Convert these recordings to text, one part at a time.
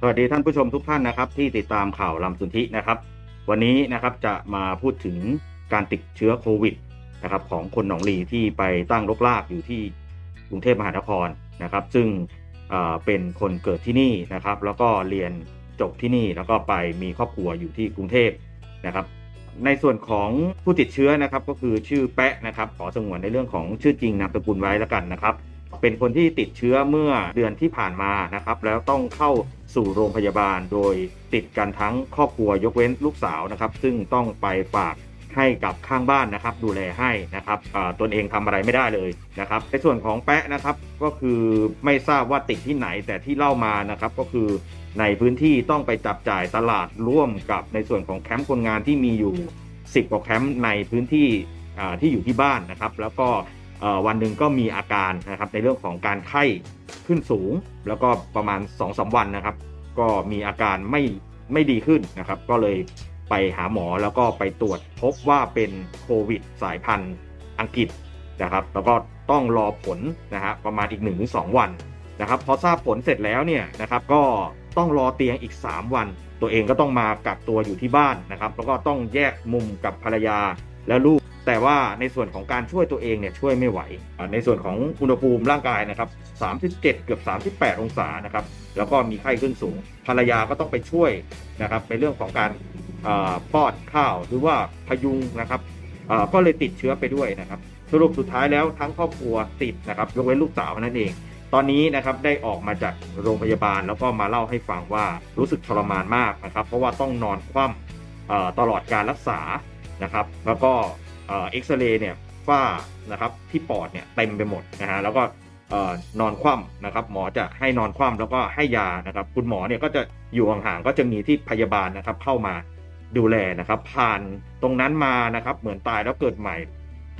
สวัสดีท่านผู้ชมทุกท่านนะครับที่ติดตามข่าวลำสุนทินะครับ วันนี้นะครับจะมาพูดถึงการติดเชื้อโควิดนะครับของคนหนองลีที่ไปตั้งรกรากอยู่ที่กรุงเทพมหานครนะครับ ซึ่งเป็นคนเกิดที่นี่นะครับ แล้วก็เรียนจบที่นี่แล้วก็ไปมีครอบครัวอยู่ที่กรุงเทพนะครับ ในส่วนของผู้ติดเชื้อนะครับก็คือชื่อแปะนะครับขอสงวนในเรื่องของชื่อจริงนามสกุลไว้แล้วกันนะครับ เป็นคนที่ติดเชื้อเมื่อเดือนที่ผ่านมานะครับ แล้วต้องเข้าสู่โรงพยาบาลโดยติดกันทั้งครอบครัวยกเว้นลูกสาวนะครับ ซึ่งต้องไปฝากให้กับข้างบ้านนะครับ ดูแลให้นะครับตนเองทำอะไรไม่ได้เลยนะครับ ในส่วนของแปะนะครับก็คือไม่ทราบว่าติดที่ไหนแต่ที่เล่ามานะครับก็คือในพื้นที่ต้องไปจับจ่ายตลาดร่วมกับในส่วนของแคมป์คนงานที่มีอยู่ 10กว่าแคมป์ในพื้นที่ที่อยู่ที่บ้านนะครับ แล้วก็ วันหนึ่งก็มีอาการนะครับในเรื่องของการไข้ขึ้นสูง แล้วก็ประมาณ2อสวันนะครับ ก็มีอาการไม่ไม่ดีขึ้นนะครับ ก็เลยไปหาหมอแล้วก็ไปตรวจพบว่าเป็นโควิดสายพันธุ์อังกฤษนะครับ แล้วก็ต้องรอผลนะฮะประมาณอีก1นถึงสวันนะครับพอทราบผลเสร็จแล้วเนี่ยนะครับก็ต้องรอเตียงอีก 3 วัน ตัวเองก็ต้องมากักตัวอยู่ที่บ้านนะครับ แล้วก็ต้องแยกมุมกับภรรยาและลูก แต่ว่าในส่วนของการช่วยตัวเองเนี่ยช่วยไม่ไหว ในส่วนของอุณหภูมิร่างกายนะครับ37 เกือบ 38 องศานะครับ แล้วก็มีไข้ขึ้นสูง ภรรยาก็ต้องไปช่วยนะครับในเรื่องของการป้อนข้าวหรือว่าพยุงนะครับก็เลยติดเชื้อไปด้วยนะครับ สรุปสุดท้ายแล้วทั้งครอบครัวติดนะครับยกเว้นลูกสาวนั่นเอง ตอนนี้นะครับได้ออกมาจากโรงพยาบาลแล้วก็มาเล่าให้ฟังว่ารู้สึกทรมานมากนะครับ เพราะว่าต้องนอนคว่ำตลอดการรักษานะครับ แล้วก็ เอ่อ็กซเรย์เนี่ยฝ้านะครับที่ปอดเนี่ยเต็มไปหมดนะฮะแล้วก็นอนคว่ำนะครับหมอจะให้นอนคว่ำแล้วก็ให้ยานะครับ คุณหมอเนี่ยก็จะอยู่ห่างๆก็จะมีที่พยาบาลนะครับเข้ามาดูแลนะครับ ผ่านตรงนั้นมานะครับ เหมือนตายแล้วเกิดใหม่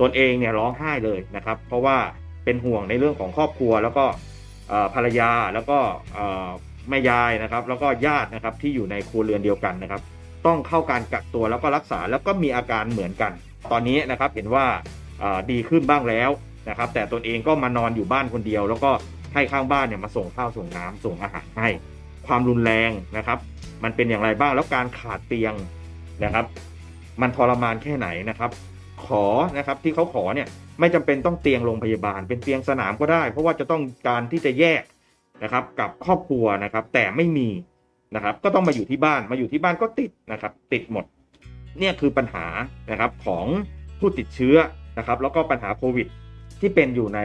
ตนเองเนี่ยร้องไห้เลยนะครับ เพราะว่าเป็นห่วงในเรื่องของครอบครัว แล้วก็ภรรยาแล้วก็แม่ยายนะครับ แล้วก็ญาตินะครับที่อยู่ในครัวเรือนเดียวกันนะครับ ต้องเข้าการกักตัวแล้วก็รักษาแล้วก็มีอาการเหมือนกัน ตอนนี้นะครับเห็นว่าดีขึ้นบ้างแล้วนะครับ แต่ตนเองก็มานอนอยู่บ้านคนเดียว แล้วก็ให้ข้างบ้านเนี่ยมาส่งข้าวส่งน้ำส่งอาหารให้ ความรุนแรงนะครับ มันเป็นอย่างไรบ้างแล้วการขาดเตียงนะครับ มันทรมานแค่ไหนนะครับ ขอนะครับที่เขาขอเนี่ยไม่จำเป็นต้องเตียงโรงพยาบาล เป็นเตียงสนามก็ได้ เพราะว่าจะต้องการที่จะแยกนะครับ กับครอบครัวนะครับ แต่ไม่มีนะครับ ก็ต้องมาอยู่ที่บ้านมาอยู่ที่บ้านก็ติดนะครับ ติดหมด เนี่ยคือปัญหานะครับของผู้ติดเชื้อนะครับ แล้วก็ปัญหาโควิด ที่เป็นอยู่ใน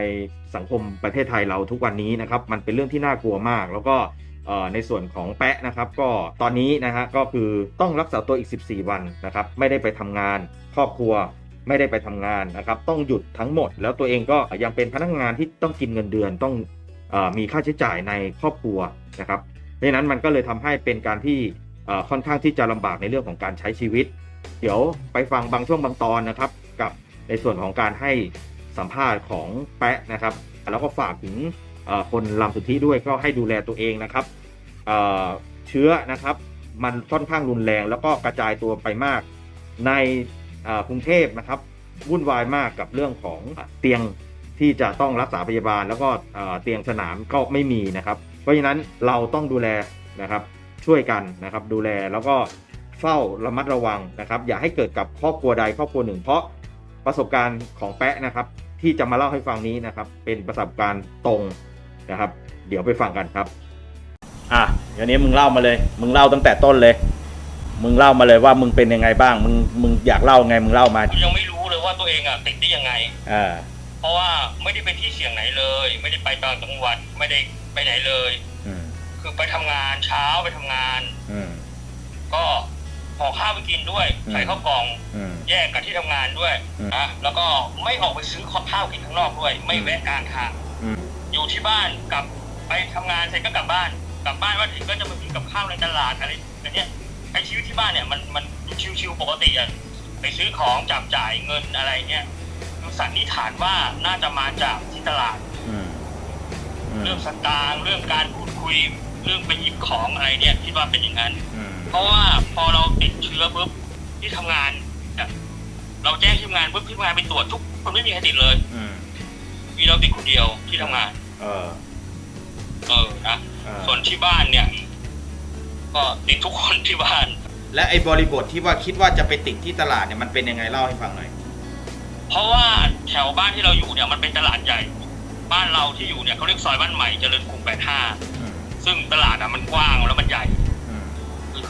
สังคมประเทศไทยเราทุกวันนี้นะครับ มันเป็นเรื่องที่น่ากลัวมาก แล้วก็ในส่วนของแปะนะครับ ก็ตอนนี้นะฮะก็คือต้องรักษาตัวอีก 14 วันนะครับ ไม่ได้ไปทำงาน ครอบครัวไม่ได้ไปทำงานนะครับ ต้องหยุดทั้งหมด แล้วตัวเองก็ยังเป็นพนักงานที่ต้องกินเงินเดือนต้องอมีค่าใช้จ่ายในครอบครัวนะครับเพราะฉะนั้นมันก็เลยทำให้เป็นการที่ค่อนข้างที่จะลำบากในเรื่องของการใช้ชีวิต เดี๋ยวไปฟังบางช่วงบางตอนนะครับ กับในส่วนของการให้สัมภาษณ์ของแปะนะครับ แล้วก็ฝากถึงคนลำสุทธิด้วยก็ให้ดูแลตัวเองนะครับเเชื้อนะครับมันค่อนข้างรุนแรง แล้วก็กระจายตัวไปมาก ในกรุงเทพนะครับวุ่นวายมากกับเรื่องของเตียงที่จะต้องรักษาพยาบาล แล้วก็เอ่อเตียงสนามก็ไม่มีนะครับ เพราะฉะนั้นเราต้องดูแลนะครับช่วยกันนะครับดูแลแล้วก็ เฝ้าระมัดระวังนะครับ อย่าให้เกิดกับครอบครัวใดครอบครัวหนึ่ง เพราะประสบการณ์ของแปะนะครับ ที่จะมาเล่าให้ฟังนี้นะครับ เป็นประสบการณ์ตรงนะครับ เดี๋ยวไปฟังกันครับ อะเดี๋ยวนี้มึงเล่ามาเลย มึงเล่าตั้งแต่ต้นเลย มึงเล่ามาเลยว่ามึงเป็นยังไงบ้าง มึงมึงอยากเล่าไงมึงเล่ามายังไม่รู้เลยว่าตัวเองอะติดได้ยังไงอ่าเพราะว่าไม่ได้ไปที่เสี่ยงไหนเลย ไม่ได้ไปต่างจังหวัดไม่ได้ไปไหนเลยอืมคือไปทำงานเช้าไปทำงาน อืมก็ ห่อข้าวไปกินด้วยอืมใส่ข้าวกล่องอืมแยกกับที่ทำงานด้วยอืมนะแล้วก็ไม่ออกไปซื้อข้าวกินข้างนอกด้วย ไม่แวะกลางทางอืมอยู่ที่บ้านกลับไปทำงานเสร็จก็กลับบ้าน กลับบ้านว่าถึงก็จะมากินกับข้าวในตลาดอะไรแบบเนี้ยไอชีวิตที่บ้านเนี่ยมันมันชิวๆปกติอะไปซื้อของจับจ่ายเงินอะไรเนี่ยคือสันนิษฐานว่าน่าจะมาจากที่ตลาดอืมอืมเรื่องสตางค์เรื่องการพูดคุย เรื่องไปหยิบของอะไรเนี่ยคิดว่าเป็นอย่างนั้นอืม เพราะว่าพอเราติดเชื้อปุ๊บที่ทำงานเนี่ยเราแจ้งที่ทำงานปุ๊บที่ทำงานไปตรวจทุกคนไม่มีใครติดเลยอืมมีเราติดคนเดียวที่ทำงาน เออ เออนะเออส่วนที่บ้านเนี่ย ก็ติดทุกคนที่บ้าน และไอ้บริบทที่ว่าคิดว่าจะไปติดที่ตลาดเนี่ยมันเป็นยังไงเล่าให้ฟังหน่อยเพราะว่าแถวบ้านที่เราอยู่เนี่ยมันเป็นตลาดใหญ่ บ้านเราที่อยู่เนี่ยเขาเรียกซอยบ้านใหม่เจริญกรุงแปดห้าอืมซึ่งตลาดอะมันกว้างแล้วมันใหญ่อืม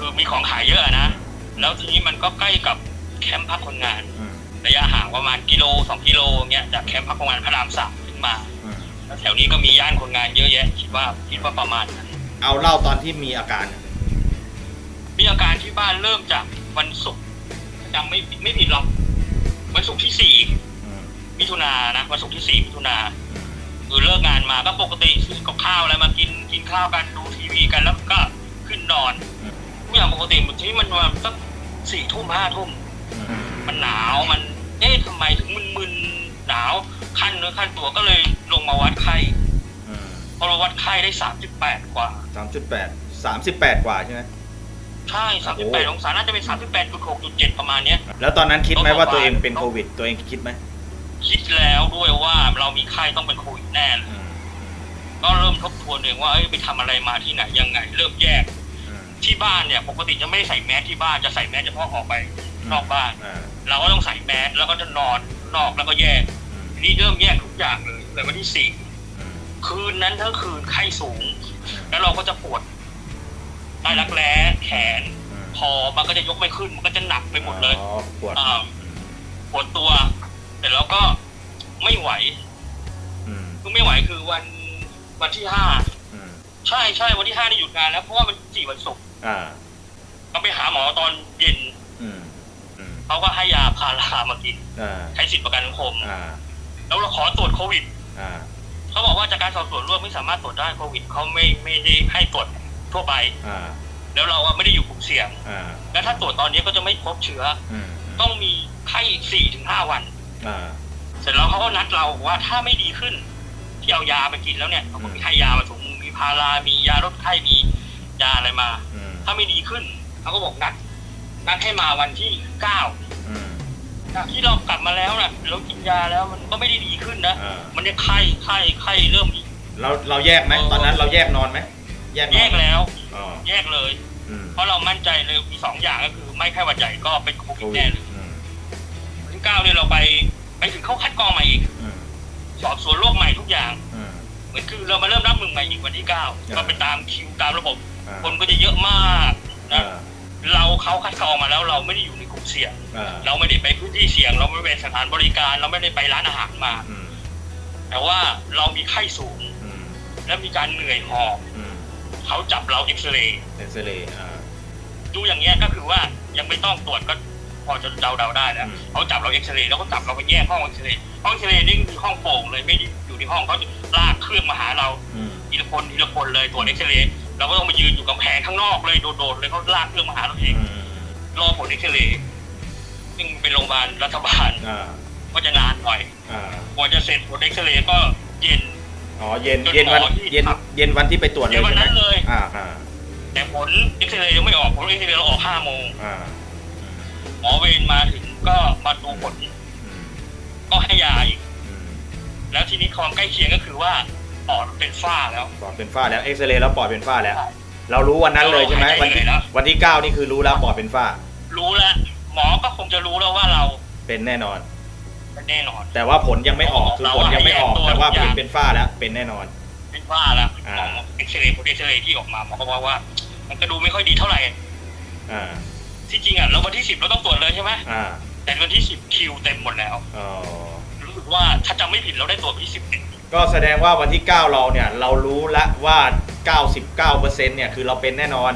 คือคือมีของขายเยอะนะ แล้วทีนี้มันก็ใกล้กับแคมป์พักคนงานอืมระยะห่างประมาณกิโลสองกิโลเงี้ยจากแคมป์พักคนงานพระรามสามขึ้นมาอืมแล้วแถวนี้ก็มีย่านคนงานเยอะแยะ คิดว่าคิดว่าประมาณนั้นเอาเล่าตอนที่มีอาการ มีอาการที่บ้านเริ่มจากวันศุกร์จำไม่ไม่ผิดหรอกวันศุกร์ที่สี่อืมมิถุนายนนะวันศุกร์ที่สี่มิถุนาอืมคือเลิกงานมาก็ปกติซื้อกับข้าวอะไรมากินกินข้าวกันดูทีวีกันแล้วก็ขึ้นนอนทุก อย่างปกติที่มันประมาณสักสี่ทุ่มห้าทุ่มอืมมันหนาวมัน เอ๊ะทำไมถึงมึนๆหนาวขั้นเนื้อขั้นตัวก็เลยลงมาวัดไข้อืมพอเราวัดไข้ได้สามจุดแปดกว่าสามจุดแปดสามสิบแปดกว่าใช่ไหมใช่สามจุดแปดองศาน่าจะเป็นสามจุดแปดจุดหกจุดเจ็ดประมาณเนี้ย แล้วตอนนั้นคิดไหมว่าตัวเองเป็นโควิด ตัวเองคิดไหมคิดแล้วด้วยว่าเรามีไข้ต้องเป็นโควิดแน่เลยอืมก็เริ่มทบทวนเองว่าเอ้ยไปทำอะไรมาที่ไหนยังไง เริ่มแยกอืม ที่บ้านเนี่ยปกติจะไม่ได้ใส่แมสที่บ้านจะใส่แมสเฉพาะออกไปนอกบ้านอ่าเราก็ต้องใส่แมสแล้วก็จะนอนนอกแล้วก็แยกอืมทีนี้เริ่มแยกทุกอย่างเลยเลยวันที่สี่อืมคืนนั้นทั้งคืนไข้สูง แล้วเราก็จะปวดใต้รักแร้แขนอืมคอมันก็จะยกไม่ขึ้นมันก็จะหนักไปหมดเลยอ๋อปวดอ่าปวดตัวแต่แล้วก็ไม่ไหวอืมคือไม่ไหวคือวันวันที่ห้าอืมใช่ใช่วันที่ห้านี่หยุดงานแล้วเพราะว่ามันสี่วันศุกร์ อ่าก็ไปหาหมอตอนเย็นอืมอืมเขาก็ให้ยาพารามากินอ่าใช้สิทธิประกันสังคมอ่าแล้วเราขอตรวจโควิดอ่าเขาบอกว่าจากการสอบสวนโรคไม่สามารถตรวจได้โควิดเขาไม่ไม่ได้ให้ตรวจทั่วไป อ่าแล้วเราอะไม่ได้อยู่กลุ่มเสี่ยง อ่าแล้วถ้าตรวจตอนนี้ก็จะไม่พบเชื้อ อืมต้องมีไข้สี่ถึงห้าวัน อ่า เสร็จแล้วเขาก็นัดเราว่าถ้าไม่ดีขึ้น ที่เอายาไปกินแล้วเนี่ยเขาก็มีให้ยามาถุงมีพารามียาลดไข้มี ยาอะไรมาอืมถ้าไม่ดีขึ้นเขาก็บอกนัดนัดให้มาวันที่เก้าอืมจากที่เรากลับมาแล้วน่ะเรากินยาแล้วมันก็ไม่ได้ดีขึ้นนะอ่ามันจะไข้ไข้ไข้เริ่มอีกเราเราแยกไหมตอนนั้นเราแยกนอนไหมแยกนอนแยกแล้วอ๋อแยกเลยอืมเพราะเรามั่นใจเลยมีสองอย่างก็คือไม่ไข้หวัดใหญ่ก็เป็นโคโควิดวิแน่ดเลยอืมวันที่เก้าเนี่ยเราไปไปถึงเข้าคัดกรองใหม่อีกอืมสอบสวนโรคใหม่ทุกอย่างอืมเหมือนคือเรามาเริ่มรับมือใหม่อีกวันที่เก้าอ่าก็ไปตามคิวตามระบบอ่า คนก็จะเยอะมากอ่านะเราเขาคัดกรองมาแล้วเราไม่ได้อยู่ในกลุ่มเสี่ยงอ่าเราไม่ได้ไปพื้นที่เสี่ยง เราไม่ได้ไปสถานบริการ เราไม่ได้ไปร้านอาหารมาอืมแต่ว่าเรามีไข้สูงอืมและมีการเหนื่อยหอบอืมเขาจับเราเอ็กซเรย์เอ็กซเรย์อ่าดูอย่างเงี้ยก็คือว่ายังไม่ต้องตรวจก็พอจะเดาเดาๆได้แล้วอืมเขาจับเราเอ็กซเรย์แล้วก็จับเราไปแยกห้องเอ็กซเรย์ห้องเอ็กซเรย์นี่คือห้องโปร่งเลยไม่ได้อยู่ในห้องเขาจะลากเครื่องมาหาเราอืมทีละคนทีละคนเลยตรวจเอ็กซเรย์ เราก็ต้องมายืนอยู่กำแพงข้างนอกเลยโดดๆเลยเขาลากเครื่องมาหาเราเองอืมรอผลเอ็กซเรย์ซึ่งเป็นโรงพยาบาลรัฐบาลอ่าก็จะนานหน่อยอ่ากว่าจะเสร็จผลเอ็กซเรย์ก็เย็นอ๋อเย็นจนเย็นวันหมอที่เย็นครับเย็นวันที่ไปตรวจเลยเย็นวันใช่ไหมนั้นเลยอ่าอ่าแต่ผลเอ็กซเรย์ยังไม่ออกผลเอ็กซเรย์เราออกห้าโมงอ่าหมอเวรมาถึงก็มาดูผลอืมก็ให้ยาอีกอืมแล้วทีนี้ความใกล้เคียงก็คือว่า ปอดเป็นฝ้าแล้ว ปอดเป็นฝ้าแล้วเอ็กซเรย์แล้วปอดเป็นฝ้าแล้ว เรารู้วันนั้นเลยใช่ไหมเราหายใจวันที่เลยนะวันที่เก้านี่คือรู้แล้วปอดเป็นฝ้า รู้แล้วหมอก็คงจะรู้แล้วว่าเราเป็นแน่นอนเป็นแน่นอน แต่ว่าผลยังไม่ออกคือผลยังไม่ออกเราให้แยกตัวแต่ว่าทุกอผย่างลเป็นฝ้าแล้วเป็นแน่นอน เป็นฝ้าแล้วอ่าหมอเอ็กซเรย์ผลเอ็กซเรย์ที่ออกมาหมอก็บอกว่า มันก็ดูไม่ค่อยดีเท่าไหร่อ่าที่จริงอะเราวันที่สิบเราต้องตรวจเลยใช่ไหมอ่าแต่วันที่สิบคิวเต็มหมดแล้วอ๋อรู้สึกว่าถ้าจำไม่ผิดเราได้ตรวจวันที่สิบเอ็ด ก็แสดงว่าวันที่ 9 เราเนี่ย เรารู้แล้วว่า 99%เนี่ยคือเราเป็นแน่นอน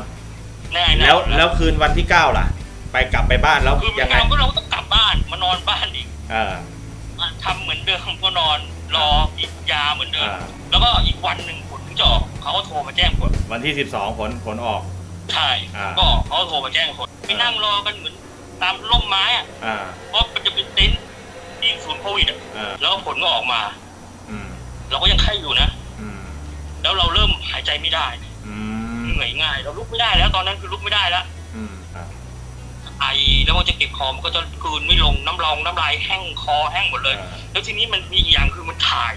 แน่ๆแล้วแล้วคืนวันที่ 9 ล่ะ ไปกลับไปบ้านแล้วคือยังไงเราก็เราก็ต้องกลับบ้านมานอนบ้านอีกเออทำเหมือนเดิมก็นอนรออีกยาเหมือนเดิมอ่าแล้วก็อีกวันหนึ่งผลถึงจะออกเขาก็โทรมาแจ้งผลวันที่ 12 ผลผลออกใช่อ่าก็เขาโทรมาแจ้งผลไปนั่งรอกันเหมือนตามร่มไม้อะอ่าเพราะมันจะเป็นเต็นท์ที่ศูนย์โควิดอะอ่าแล้วก็ผลก็ออกมาอืม เราก็ยังไข้อยู่นะอืมแล้วเราเริ่มหายใจไม่ได้อืมเหนื่อยง่าย เราลุกไม่ได้แล้ว ตอนนั้นคือลุกไม่ได้แล้วอืมอ่าไอแล้วมันจะเก็บคอมันก็จะกลืนไม่ลงน้ำรองน้ำลายแห้งคอแห้งหมดเลย แล้วทีนี้มันมีอีกอย่างคือมันถ่าย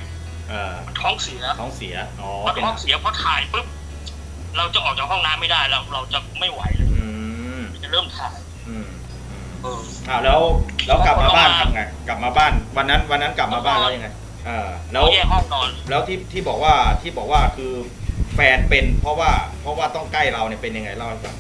เออมันท้องเสียท้องเสียอ๋อพอเป็นท้องเสียพอถ่ายปุ๊บเราจะออกจากห้องน้ำไม่ได้เราเราจะไม่ไหวเลยอืมจะเริ่มถ่ายอืมเอออ่าแล้วแล้วกลับมาบ้านแล้วก็ทำไง กลับมาบ้าน วันนั้นวันนั้นกลับมาบ้านแล้วยังไง อ่าแล้วเราแยกห้องนอน แล้วที่ที่บอกว่าที่บอกว่าคือแฟนเป็นเพราะว่าเพราะว่าต้องใกล้เราเนี่ยเป็นยังไงเล่าให้ฟัง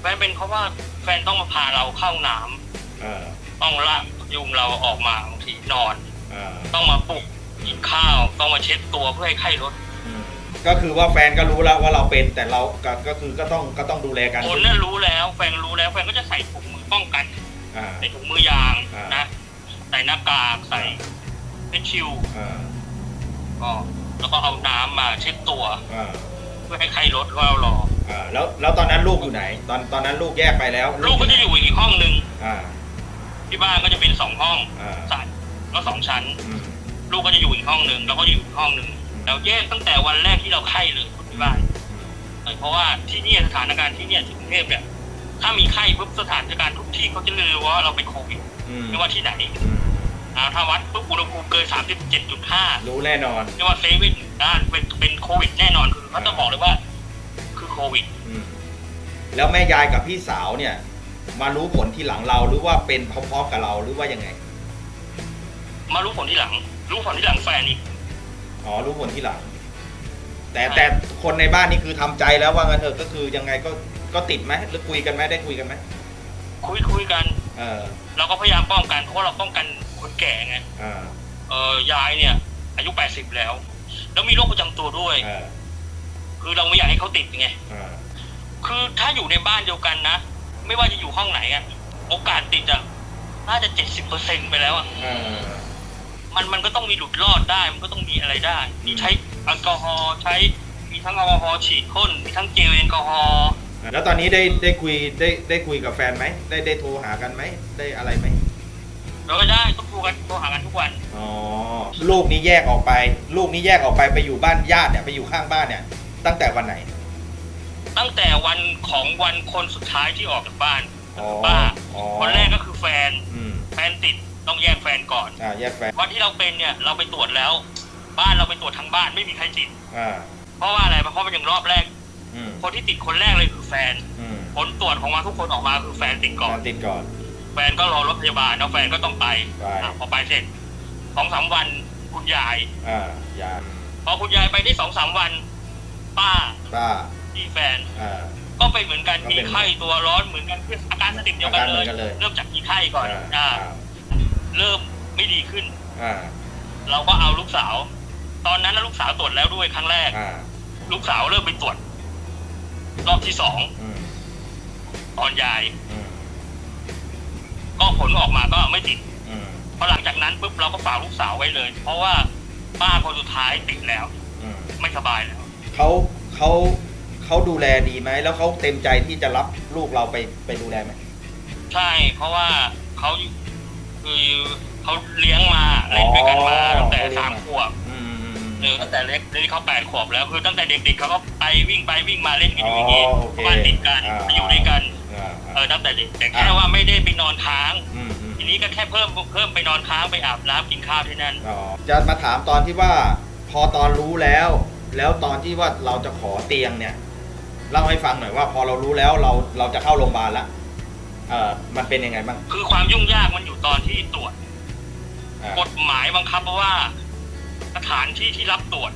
แฟนเป็นเพราะว่าแฟนต้องมาพาเราเข้าห้องน้ำเออต้องลากยุงเราออกมาบางทีนอน เออต้องมาปลุกกินข้าว ต้องมาเช็ดตัวเพื่อให้ไข้ลดอืมก็คือว่าแฟนก็รู้แล้วว่าเราเป็นแต่เราก็ก็คือก็ต้องก็ต้องดูแลกันคนน่ะรู้แล้ว แฟนรู้แล้วแฟนก็จะใส่ถุงมือป้องกัน อ่า ใส่ถุงมือยางอ่าน นะ ใส่หน้ากากใส่ เป็นชิลอ่าก็แล้วก็เอาน้ำมาเช็ดตัว อ่าเพื่อให้ไข้ลดก็เรารอ อ่าแล้วแล้วตอนนั้นลูกอยู่ไหน ตอนตอนนั้นลูกแยกไปแล้วลูกก็จะอยู่อีกห้องหนึ่งอ่าที่บ้านก็จะเป็นสองห้องอ่าใส่แล้วสองชั้น อืมลูกก็จะอยู่อีกห้องหนึ่งแล้วก็อยู่อีกห้องหนึ่งเราแยกตั้งแต่วันแรกที่เราไข้เลยที่บ้านเพราะว่าที่เนี่ยสถานการณ์ที่เนี่ยที่กรุงเทพเนี่ยถ้ามีไข้ปุ๊บสถานการณ์ทุกที่เขาจะเลยว่าเราเป็นโควิดอืมไม่ว่าที่ไหน อืมอ่า ถ้าวัดปุ๊บอุณหภูมิเกิน 37.5 รู้แน่นอนไม่ว่าเซเว่นอ่าเป็นเป็นโควิดแน่นอนคือเขาจะบอกเลยว่า คือโควิดอืมแล้วแม่ยายกับพี่สาวเนี่ย มารู้ผลที่หลังเราหรือว่าเป็นพร้อมๆกับเราหรือว่ายังไง มารู้ผลที่หลัง รู้ผลที่หลังแฟนอีกอ๋อรู้ผลที่หลัง แต่ใช่แต่คนในบ้านนี่คือทำใจแล้วว่างั้นเถอะก็คือยังไงก็ก็ติดไหมหรือคุยกันไหมได้คุยกันไหมคุยคุยกัน เออเราก็พยายามป้องกันเพราะว่าเราป้องกันคนแก่ไงอ่าเออยายเนี่ย อายุ80แล้ว แล้วมีโรคประจำตัวด้วยเออคือเราไม่อยากให้เขาติดไงอ่าคือถ้าอยู่ในบ้านเดียวกันนะไม่ว่าจะอยู่ห้องไหนอะโอกาสติดอะน่าจะเจ็ดสิบเปอร์เซ็นไปแล้วอะเออมันมันก็ต้องมีหลุดรอดได้ มันก็ต้องมีอะไรได้อืมมีใช้แอลกอฮอล์ใช้มีทั้งแอลกอฮอล์ฉีดพ่นมีทั้งเจลแอลกอฮอล์ แล้วตอนนี้ได้ได้คุยได้ได้คุยกับแฟนไหมได้ได้โทรหากันไหมได้อะไรไหมเราก็ได้ต้องโทรกันโทรหากันทุกวันอ๋อลูกนี้แยกออกไป ลูกนี้แยกออกไปไปอยู่บ้านญาติเนี่ยไปอยู่ข้างบ้านเนี่ย ตั้งแต่วันไหน ตั้งแต่วันของวันคนสุดท้ายที่ออกจากบ้านอ๋อป้าอ๋อคนแรกก็คือแฟนอืมแฟนติดต้องแยกแฟนก่อนอ่าแยกแฟนวันที่เราเป็นเนี่ยเราไปตรวจแล้ว บ้านเราไปตรวจทั้งบ้านไม่มีใครติดอ่าเพราะว่าอะไรเพราะมันอย่างรอบแรกอืม คนที่ติดคนแรกเลยคือแฟนอืมผลตรวจของมาทุกคนออกมาคือแฟนติดก่อนการติดก่อน แฟนก็รอรถพยาบาลแล้วแฟนก็ต้องไปไปอะพอไปเสร็จสองสามวันคุณยายอ่ายาพอคุณยายไปได้สองสามวัน ป้าป้าที่แฟนอ่าก็ไปเหมือนกันก็มีเป็นไข้ตัวร้อนเหมือนกันคืออาการสติเดียวกันอาการเลเหมือยนกันเลย เริ่มจากมีไข้ก่อนอ่าอ่าอ่าเริ่มไม่ดีขึ้นอ่าเราก็เอาลูกสาว ตอนนั้นนะลูกสาวตรวจแล้วด้วยครั้งแรกอ่าลูกสาวเริ่มไปตรวจ รอบที่สองอืมตอนยาย อืมก็ผลออกมาก็ไม่ติดอืมพอหลังจากนั้นปุ๊บเราก็ฝากลูกสาวไว้เลย เพราะว่าป้าคนสุดท้ายติดแล้ว อืมไม่สบายแล้ว เขาเขาเขาดูแลดีไหมแล้วเขาเต็มใจที่จะรับลูกเราไปไปดูแลไหม ใช่ เพราะว่าเขาคือเขาเลี้ยงมาเล่นด้วยกันมาตั้งแต่สามขวบ อืมอืมหรือตั้งแต่เล็กนี่เขาแปดขวบแล้วคือตั้งแต่เด็กๆเขาก็ไปวิ่งไปวิ่งมาเล่นกันอ๋ออยู่อย่างนี้โอเคบ้านติดกันอ่าอยู่ด้วยกันอ่าเออตั้งแต่เด็กแต่แค่ว่าไม่ได้ไปนอนค้างอืมอืมทีนี้ก็แค่เพิ่มเพิ่มไปนอนค้างไปอาบน้ำกินข้าวที่นั่นอ๋อจะมาถามตอนที่ว่าพอตอนรู้แล้ว แล้วตอนที่ว่าเราจะขอเตียงเนี่ยเล่าให้ฟังหน่อยว่าพอเรารู้แล้วเราเราจะเข้าโรงพยาบาลแล้วเออมันเป็นยังไงบ้างคือความยุ่งยากมันอยู่ตอนที่ตรวจอ่ากฎหมายบังคับว่า สถานที่ที่รับตรวจ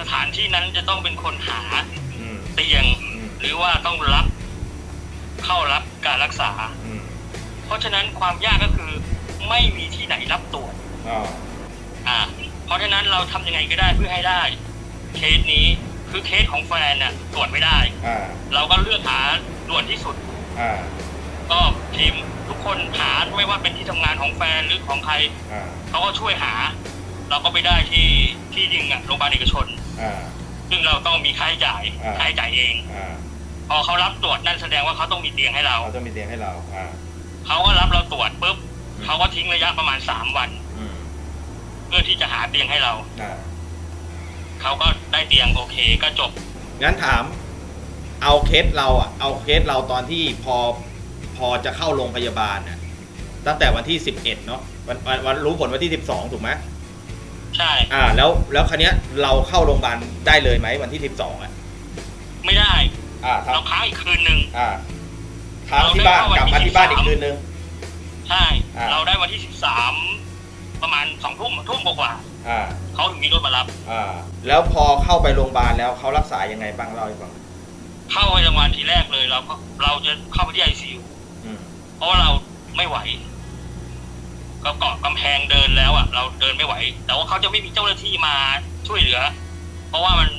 สถานที่นั้นจะต้องเป็นคนหาอืมเตียงอืมหรือว่าต้องรับเข้ารับการรักษาอืมเพราะฉะนั้นความยากก็คือไม่มีที่ไหนรับตรวจอ๋ออ่า เพราะฉะนั้นเราทำยังไงก็ได้เพื่อให้ได้ เคสนี้คือเคสของแฟนน่ะตรวจไม่ได้อ่าเราก็เลือกหาด่วนที่สุดอ่าก็ทีมทุกคนหาไม่ว่าเป็นที่ทำงานของแฟนหรือของใครอ่าเขาก็ช่วยหา เราก็ไปได้ที่ที่ดิงอะโรงพยาบาลเอกชน อ่า ซึ่งเราต้องมีค่าใช้จ่ายอ่า ค่าใช้จ่ายเอง อ่าพอเขารับตรวจนั่นแสดงว่าเขาต้องมีเตียงให้เรา เขาจะมีเตียงให้เรา อ่า เขาก็รับเราตรวจปุ๊บอืม เขาก็ทิ้งระยะประมาณสามวัน อืมเพื่อที่จะหาเตียงให้เรา อ่าเขาก็ได้เตียงโอเคก็จบ งั้นถาม เอาเคสเราอะ เอาเคสเราตอนที่พอพอจะเข้าโรงพยาบาลน่ะตั้งแต่วันที่สิบเอ็ดเนาะวันวันวันรู้ผลวันที่สิบสองถูกไหม ใช่ อ่า แล้วแล้วคันนี้ยเราเข้าโรงพยาบาลได้เลยไหมวันที่สิบสองอะไม่ได้ อ่าเราทำค้างอีกคืนหนึ่งอ่าค้างที่บ้านกลับมาที่บ้านอีกคืนนึงใช่อ่าเราได้วันที่สิบสามประมาณสองทุ่มทุ่มกว่าอ่าๆเขาถึงมีรถมารับอ่าแล้วพอเข้าไปโรงพยาบาลแล้วเขารักษายังไงบ้างเล่าให้ฟังเข้าไปโรงพยาบาลทีแรกเลยเราก็เราจะเข้าไปที่ไอซียูอืมเพราะว่าเราไม่ไหว ก็เกาะกำแพงเดินแล้วอะ เราเดินไม่ไหว แต่ว่าเขาจะไม่มีเจ้าหน้าที่มาช่วยเหลือ เพราะว่ามัน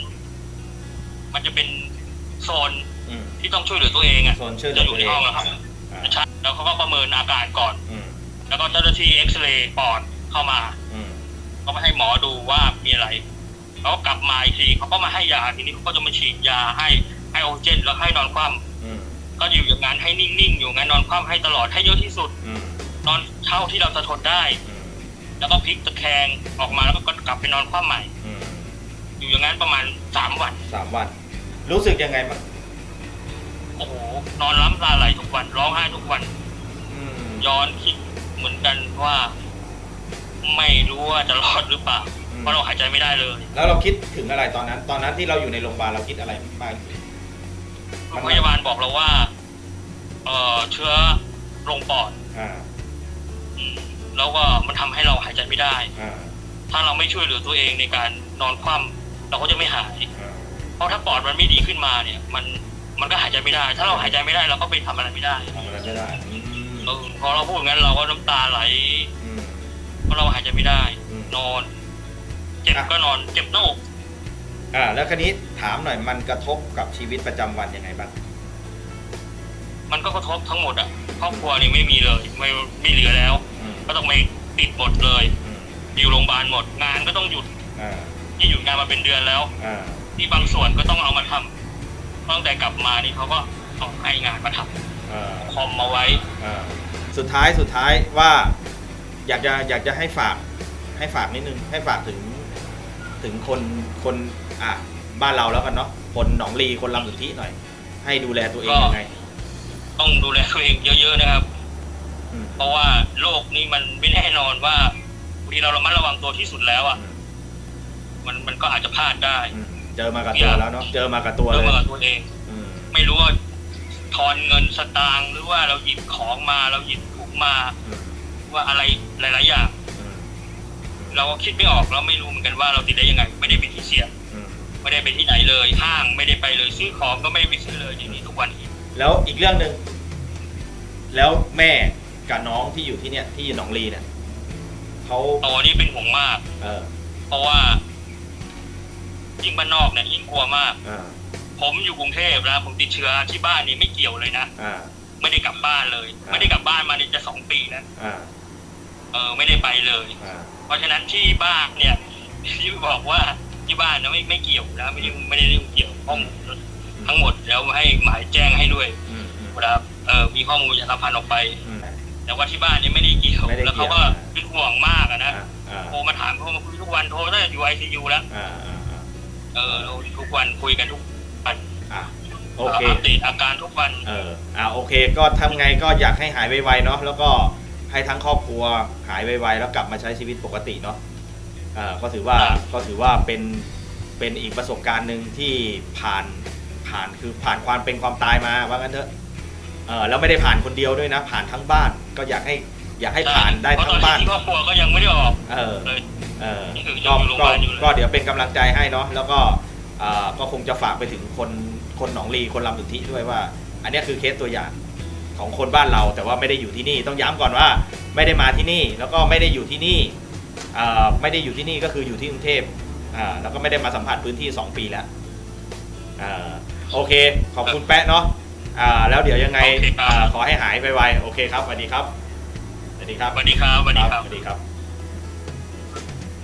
มันจะเป็นโซนอืมที่ต้องช่วยเหลือตัวเองอะโซนช่วยเหลืจะออยู่ตัวในเองห้องแล้วครับอ่าใช่แล้วเขาก็ประเมินอาการก่อนอืมแล้วก็เจ้าหน้าที่เอ็กซเรย์ปอดเข้ามาอืมก็มาให้หมอดูว่ามีอะไรเขาก็กลับมาอีกทีเขาก็มาให้ยาทีนี้เขาก็จะมาฉีดยาให้ให้ออกซิเจนแล้วให้นอนคว่อืมำก็อยู่อย่างนั้นให้นิ่งๆอยู่งั้นนอนคว่ำให้ตลอดให้เยอะที่สุดอืม นอนเท่าที่เราจะทนได้อืมแล้วก็พลิกตะแคงออกมาแล้วก็กลับไปนอนคว่ำใหม่อืมอยู่อย่างนั้นประมาณสามวันสามวัน รู้สึกยังไงบ้างโอ้โหนอนล้ำตาไหลทุกวัน ร้องไห้ทุกวันอืมย้อนคิดเหมือนกันว่า ไม่รู้ว่าจะรอดหรือเปล่าเพราะเราหายใจไม่ได้เลย แล้วเราคิดถึงอะไรตอนนั้น ตอนนั้นที่เราอยู่ในโรงพยาบาลเราคิดอะไรบ้างโรงพยาบาลบอกเราว่า เอ่อเชื้อลงปอดอ่าอืม แล้วก็มันทำให้เราหายใจไม่ได้อ่าถ้าเราไม่ช่วยเหลือตัวเองในการนอนคว่ำเราก็จะไม่หายอ่าเพราะถ้าปอดมันไม่ดีขึ้นมาเนี่ย มันมันก็หายใจไม่ได้ ถ้าเราหายใจไม่ได้เราก็ไปทำอะไรไม่ได้ทำอะไรไม่ได้อืมเออพอเราพูดงั้นเราก็น้ำตาไหลอืมเพราะเราหายใจไม่ได้อืมนอน เจ็บอะก็นอน เจ็บหน้าอกอ่า แล้วคันนี้ถามหน่อยมันกระทบกับชีวิตประจำวันยังไงบ้างมันก็กระทบทั้งหมดอะครอบครัวนี่ไม่มีเลย ไม่ไม่เหลือแล้วอืม ก็ต้องไปติดหมดเลย อืมอยู่โรงพยาบาลหมดงานก็ต้องหยุดอ่าที่หยุดงานมาเป็นเดือนแล้ว อ่าที่บางส่วนก็ต้องเอามาทำตั้งแต่กลับมานี่เขาก็เอาให้งานมาทอ่าำคอมมาไว้ อ่าสุดท้ายสุดท้ายว่าอยากจะอยากจะให้ฝากให้ฝากนิดนึงให้ฝากถึงถึงคนคนอะบ้านเราแล้วกันเนาะคนหนองลีคนลำสุทธิหน่อย ให้ดูแลตัวเองยังไง ต้องดูแลตัวเองเยอะๆนะครับอืม เพราะว่าโลกนี้มันไม่แน่นอนว่าบางทีเราระมัดระวังตัวที่สุดแล้วอะ มันมันก็อาจจะพลาดได้อืมเจอมากับตัวแล้วเนาะเจอมากับตัวเรื่เลองยมากับตัวเองอืมไม่รู้ว่าทอนเงินสตางค์หรือว่าเราหยิบของมาเราหยิบถุงมาอืมว่าอะไรหลาย ๆ อย่างอืมเราก็คิดไม่ออกเราไม่รู้เหมือนกันว่าเราติดได้ยังไง ไม่ได้ไปที่เสี่ยงอืมไม่ได้ไปที่ไหนเลยห้างไม่ได้ไปเลยซื้อของก็ไม่ได้ไปซื้อเลยอย่างนี้ทุกวันนี้แล้วอีกเรื่องหนึ่งแล้วแม่ กับน้องที่อยู่ที่เนี่ยที่หนองลีเนี่ยเขาตอนนี้เป็นห่วงมาก เออ เพราะว่ายิ่งบ้านนอกเนี่ยยิ่งกลัวมากอ่าผมอยู่กรุงเทพแล้วผมติดเชื้อที่บ้านนี่ไม่เกี่ยวเลยนะอ่า ไม่ได้กลับบ้านเลย อ่า ไม่ได้กลับบ้านมาเนี่ยจะสองปีแล้วอ่าเออไม่ได้ไปเลย อ่าเพราะฉะนั้นที่บ้านเนี่ย ที่บอกว่าที่บ้านนะไม่ไม่เกี่ยวนะไม่ได้ไม่ได้เกี่ยวข้อมูลทั้งหมดแล้วให้หมายแจ้งให้ด้วยอืมอืมเวลาเออมีข้อมูลอย่าสัมพันธ์ออกไป อืม แต่ว่าที่บ้านเนี่ยไม่ได้เกี่ยว ไม่ได้เกี่ยวแล้วเขาก็เป็นห่วงมากอะนะอ่าอ่าโทรมาถามโทรมาคุยทุกวันโทรตั้งแต่อยู่ไอซียูแล้ว อ่าอ่าอ่าเออเราทุกวันคุยกันทุกวันอะโอเคอัปเดตอาการทุกวันเอออ่าโอเค ก็ทำไงก็อยากให้หายไวๆเนาะ แล้วก็ให้ทั้งครอบครัวหายไวๆแล้วกลับมาใช้ชีวิตปกติเนาะอ่าก็ถือว่า ก็ถือว่าเป็น เป็นอีกประสบการณ์หนึ่งที่ผ่าน ผ่านคือผ่านความเป็นความตายมาว่างั้นเถอะ เออแล้วไม่ได้ผ่านคนเดียวด้วยนะ ผ่านทั้งบ้านก็อยากให้อยากให้ผ่านได้เพราะทั้ตองนบ้านที่ครอบครัวก็ยังไม่ได้ออกเออ เลย เออนี่คือก็ยังอยู่โรงพก็ยาบาลอยู่เลย ก็เดี๋ยวเป็นกำลังใจให้เนาะแล้วก็อ่าก็คงจะฝากไปถึงคนคนหนองลีคนลำสุทธิด้วยว่า อันเนี้ยคือเคสตัวอย่างของคนบ้านเราแต่ว่าไม่ได้อยู่ที่นี่ต้องย้ำก่อนว่าไม่ได้มาที่นี่แล้วก็ไม่ได้อยู่ที่นี่อ่าไม่ได้อยู่ที่นี่ก็คืออยู่ที่กรุงเทพอ่าแล้วก็ไม่ได้มาสัมผัสพื้นที่ 2 ปีแล้วอ่าโอเค ขอบคุณแปะเนาะ อ่าแล้วเดี๋ยวยังไงโอเคครับ อ่าขอให้หายไวๆโอเคครับสวัสดีครับสวัสดีครับสวัสดีครับสวัสดีครับ สวัสดีครับ